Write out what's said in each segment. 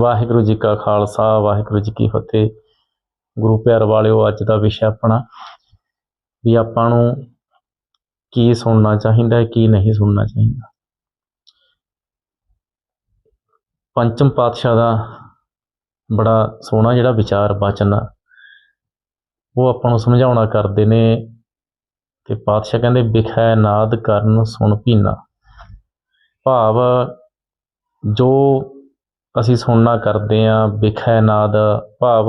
ਵਾਹਿਗੁਰੂ ਜੀ ਕਾ ਖਾਲਸਾ, ਵਾਹਿਗੁਰੂ ਜੀ ਕੀ ਫਤਿਹ। ਗੁਰੂ ਪਿਆਰ ਵਾਲਿਓ, ਅੱਜ ਦਾ ਵਿਸ਼ਾ ਆਪਣਾ ਵੀ ਆਪਾਂ ਨੂੰ ਕੀ ਸੁਣਨਾ ਚਾਹੀਦਾ ਹੈ, ਕੀ ਨਹੀਂ ਸੁਣਨਾ ਚਾਹੀਦਾ। ਪੰਚਮ ਪਾਤਸ਼ਾਹ ਦਾ ਬੜਾ ਸੋਹਣਾ ਜਿਹੜਾ ਵਿਚਾਰ ਬਚਨ ਆ, ਉਹ ਆਪਾਂ ਨੂੰ ਸਮਝਾਉਣਾ ਕਰਦੇ ਨੇ ਤੇ ਪਾਤਸ਼ਾਹ ਕਹਿੰਦੇ, ਵਿਖੈ ਨਾਦ ਕਰਨ ਸੁਣ ਭੀਨਾ ਭਾਵ ਜੋ ਅਸੀਂ ਸੁਣਨਾ ਕਰਦੇ ਹਾਂ, ਵਿਖੈ ਨਾਦ ਭਾਵ।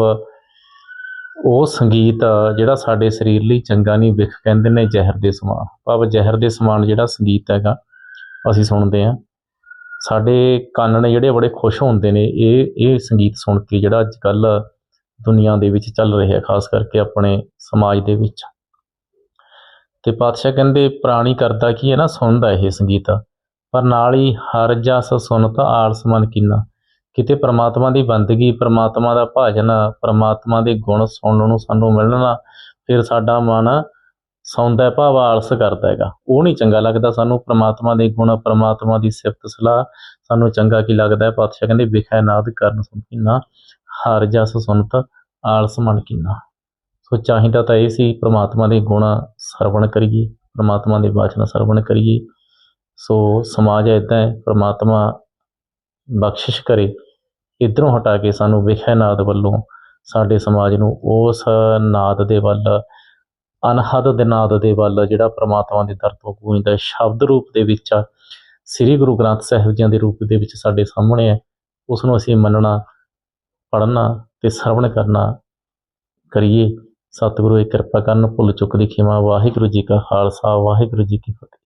ਉਹ ਸੰਗੀਤ ਜਿਹੜਾ ਸਾਡੇ ਸਰੀਰ ਲਈ ਚੰਗਾ ਨਹੀਂ, ਵਿਖ ਕਹਿੰਦੇ ਨੇ ਜ਼ਹਿਰ ਦੇ ਸਮਾਨ। ਭਾਵ ਜ਼ਹਿਰ ਦੇ ਸਮਾਨ ਜਿਹੜਾ ਸੰਗੀਤ ਹੈਗਾ, ਅਸੀਂ ਸੁਣਦੇ ਹਾਂ। ਸਾਡੇ ਕੰਨ ਨੇ ਜਿਹੜੇ ਬੜੇ ਖੁਸ਼ ਹੁੰਦੇ ਨੇ, ਇਹ ਇਹ ਸੰਗੀਤ ਸੁਣ ਕੇ ਜਿਹੜਾ ਅੱਜ ਕੱਲ ਦੁਨੀਆ ਦੇ ਵਿੱਚ ਚੱਲ ਰਿਹਾ, ਖਾਸ ਕਰਕੇ ਆਪਣੇ ਸਮਾਜ ਦੇ ਵਿੱਚ। ਤੇ ਪਾਤਸ਼ਾਹ ਕਹਿੰਦੇ, ਪ੍ਰਾਣੀ ਕਰਦਾ ਕੀ ਹੈ ਨਾ, ਸੁਣਦਾ ਇਹ ਸੰਗੀਤ। ਪਰ ਨਾਲ ਹੀ ਹਰ ਜਸ ਸੁਨਤ ਆਲਸ ਮਨ ਕੀਨਾ। ਕਿਤੇ ਪ੍ਰਮਾਤਮਾ ਦੀ ਬੰਦਗੀ, ਪ੍ਰਮਾਤਮਾ ਦਾ ਭਜਨ, ਪ੍ਰਮਾਤਮਾ ਦੇ ਗੁਣ ਸੁਣਨ ਨੂੰ ਸਾਨੂੰ ਮਿਲਣਾ, ਫਿਰ ਸਾਡਾ ਮਨ ਸੌਂਦਾ ਭਾਵ ਆਲਸ ਕਰਦਾ ਹੈਗਾ। ਉਹ ਨਹੀਂ ਚੰਗਾ ਲੱਗਦਾ ਸਾਨੂੰ ਪ੍ਰਮਾਤਮਾ ਦੇ ਗੁਣ, ਪ੍ਰਮਾਤਮਾ ਦੀ ਸਿਫਤ ਸਲਾਹ। ਸਾਨੂੰ ਚੰਗਾ ਕੀ ਲੱਗਦਾ ਹੈ? ਪਾਤਸ਼ਾਹ ਕਹਿੰਦੇ, ਵਿਖੈ ਨਾਦ ਕਰਨ ਸੁਣ ਕਿੰਨਾ, ਹਰ ਜਸ ਸੁਨਤ ਆਲਸ ਮਨ ਕਿੰਨਾ। ਸੋ ਚਾਹੀਦਾ ਤਾਂ ਇਹ ਸੀ, ਪ੍ਰਮਾਤਮਾ ਦੇ ਗੁਣ ਸਰਵਣ ਕਰੀਏ, ਪ੍ਰਮਾਤਮਾ ਦੇ ਬਾਚਨ ਸਰਵਣ ਕਰੀਏ। ਸੋ ਸਮਾਜ ਇਦਾਂ ਹੈ, ਪ੍ਰਮਾਤਮਾ ਬਖਸ਼ਿਸ਼ ਕਰੇ। ਇਧਰੋਂ ਹਟਾ ਕੇ ਸਾਨੂੰ ਵਿਖੈ ਨਾਦ ਵੱਲੋਂ ਸਾਡੇ ਸਮਾਜ ਨੂੰ ਉਸ ਨਾਦ ਦੇ ਵੱਲ, ਅਨਹਦ ਦੇ ਨਾਦ ਦੇ ਵੱਲ ਜਿਹੜਾ ਪ੍ਰਮਾਤਮਾ ਦੇ ਦਰ ਤੋਂ ਗੂੰਜਦਾ ਸ਼ਬਦ ਰੂਪ ਦੇ ਵਿੱਚ ਆ ਸ੍ਰੀ ਗੁਰੂ ਗ੍ਰੰਥ ਸਾਹਿਬ ਜੀ ਦੇ ਰੂਪ ਦੇ ਵਿੱਚ ਸਾਡੇ ਸਾਹਮਣੇ ਹੈ। ਉਸ ਨੂੰ ਅਸੀਂ ਮੰਨਣਾ, ਪੜ੍ਹਨਾ ਤੇ ਸਰਵਣ ਕਰਨਾ ਕਰੀਏ। ਸਤਿਗੁਰੂ ਇਹ ਕਿਰਪਾ ਕਰਨ, ਭੁੱਲ ਚੁੱਕ ਦੀ ਖਿਮਾ। ਵਾਹਿਗੁਰੂ ਜੀ ਕਾ ਖਾਲਸਾ, ਵਾਹਿਗੁਰੂ ਜੀ ਕੀ ਫਤਿਹ।